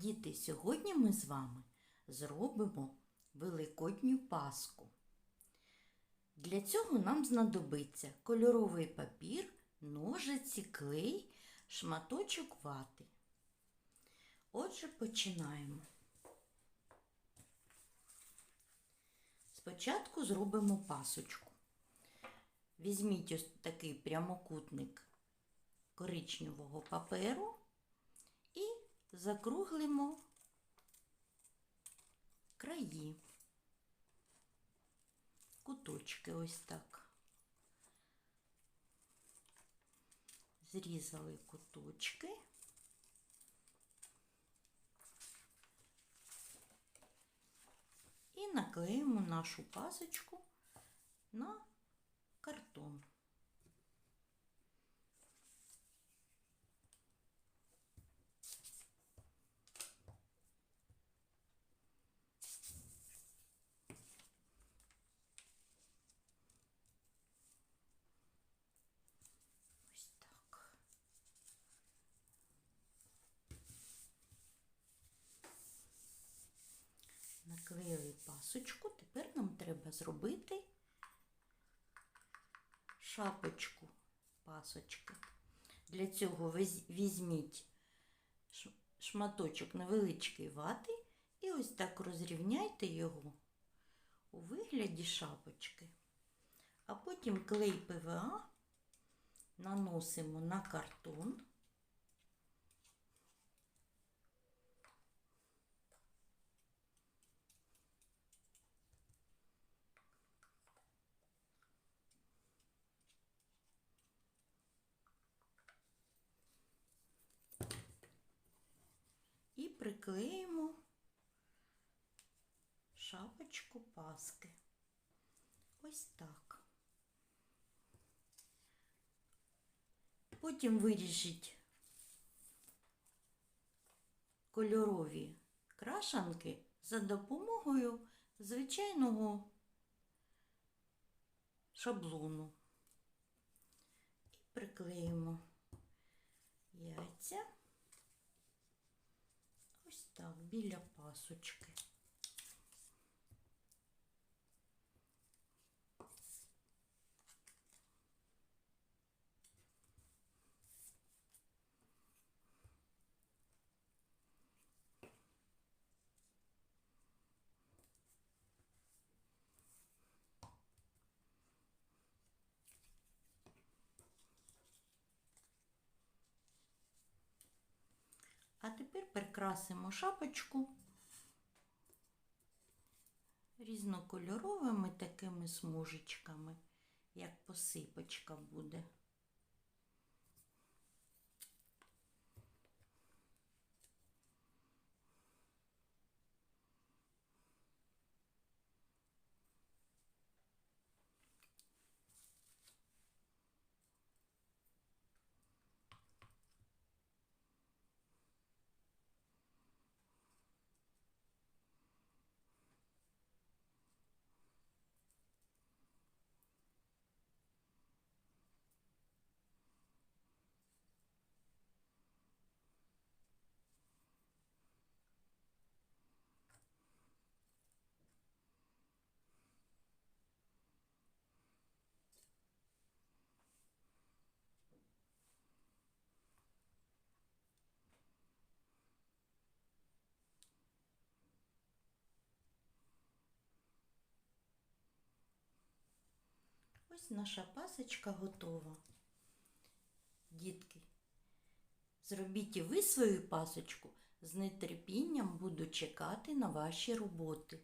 Діти, сьогодні ми з вами зробимо великодню паску. Для цього нам знадобиться кольоровий папір, ножиці, клей, шматочок вати. Отже, починаємо. Спочатку зробимо пасочку. Візьміть ось такий прямокутник коричневого паперу закруглимо краї, куточки ось так. Зрізали куточки. І наклеїмо нашу пасочку на картон. Наклеїли пасочку, тепер нам треба зробити шапочку пасочки. Для цього візьміть шматочок невеличкої вати і ось так розрівняйте його у вигляді шапочки. А потім клей ПВА наносимо на картон. Приклеїмо шапочку паски. Ось так. Потім виріжіть кольорові крашанки за допомогою звичайного шаблону. І приклеїмо яйця біля пасочки. А тепер прикрасимо шапочку різнокольоровими такими смужечками, як посипочка буде. Ось наша пасочка готова. Дітки, зробіть і ви свою пасочку з нетерпінням буду чекати на ваші роботи.